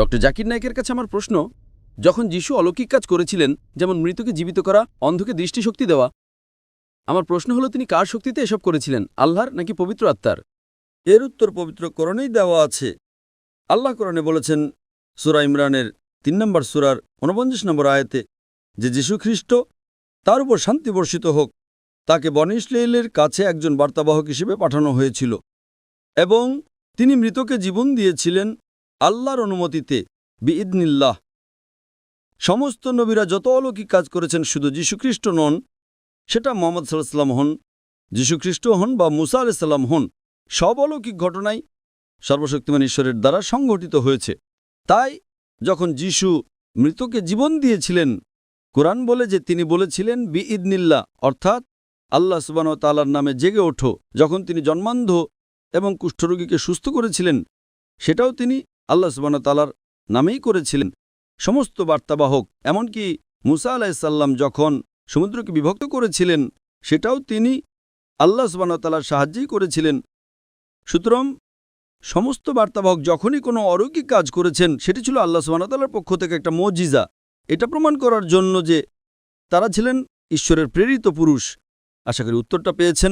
Doctor Zakir নায়কের কাছে আমার প্রশ্ন, যখন যিশু অলৌকিক কাজ করেছিলেন, যেমন মৃতকে জীবিত করা, অন্ধকে দৃষ্টিশক্তি দেওয়া, আমার প্রশ্ন হলো, তিনি কার শক্তিতে এসব করেছিলেন, আল্লাহর নাকি পবিত্র আত্মার? এর উত্তর পবিত্র করণেই দেওয়া আছে। আল্লাহ কোরআনে বলেছেন, সুরা ইমরানের তিন নম্বর সুরার উনপঞ্চাশ নম্বর আয়াতে, যে যীশু খ্রিস্ট তার উপর শান্তি বর্ষিত হোক, তাকে বনিসলেইলের কাছে একজন বার্তাবাহক হিসেবে পাঠানো হয়েছিল, এবং তিনি মৃতকে জীবন দিয়েছিলেন আল্লাহর অনুমতিতে, বিইদনিল্লাহ। সমস্ত নবীরা যত অলৌকিক কাজ করেছেন, শুধু যীশুখ্রিস্ট নন, সেটা মোহাম্মদ সাল্লাম হন, যীশুখ্রিস্ট হন বা মুসা আলাইসাল্লাম হন, সব অলৌকিক ঘটনাই সর্বশক্তিমান ঈশ্বরের দ্বারা সংঘটিত হয়েছে। তাই, যখন যিশু মৃতকে জীবন দিয়েছিলেন, কোরআন বলে যে তিনি বলেছিলেন বি ইদনিল্লা অর্থাৎ আল্লাহ সুবান তালার নামে জেগে ওঠো, যখন তিনি জন্মান্ধ এবং কুষ্ঠরোগীকে সুস্থ করেছিলেন, সেটাও তিনি আল্লাহ সুবান তালার নামেই করেছিলেন। সমস্ত বার্তাবাহক এমনকি মুসা আলাহিসাল্লাম যখন সমুদ্রকে বিভক্ত করেছিলেন, সেটাও তিনি আল্লাহ সুবানতালার সাহায্যেই করেছিলেন। সুতরাং সমস্ত বার্তাবাহক যখনই কোনো অলৌকিক কাজ করেছেন, সেটি ছিল আল্লাহ সুবানতালার পক্ষ থেকে একটা মজিজা। এটা প্রমাণ করার জন্য যে তারা ছিলেন ঈশ্বরের প্রেরিত পুরুষ। আশা করি উত্তরটা পেয়েছেন।